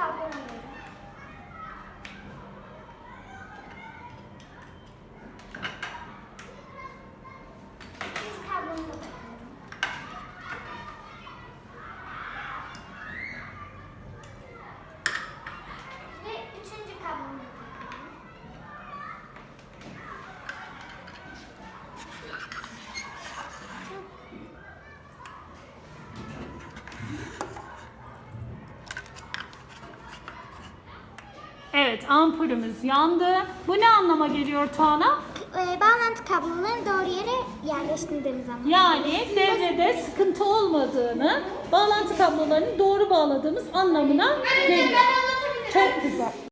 差不多。Evet ampulümüz yandı. Bu ne anlama geliyor Tuana? Ee, bağlantı kablolarını doğru yere yerleştirdiğimiz zaman. Yani devrede sıkıntı olmadığını, bağlantı kablolarını doğru bağladığımız anlamına geliyor. Çok güzel.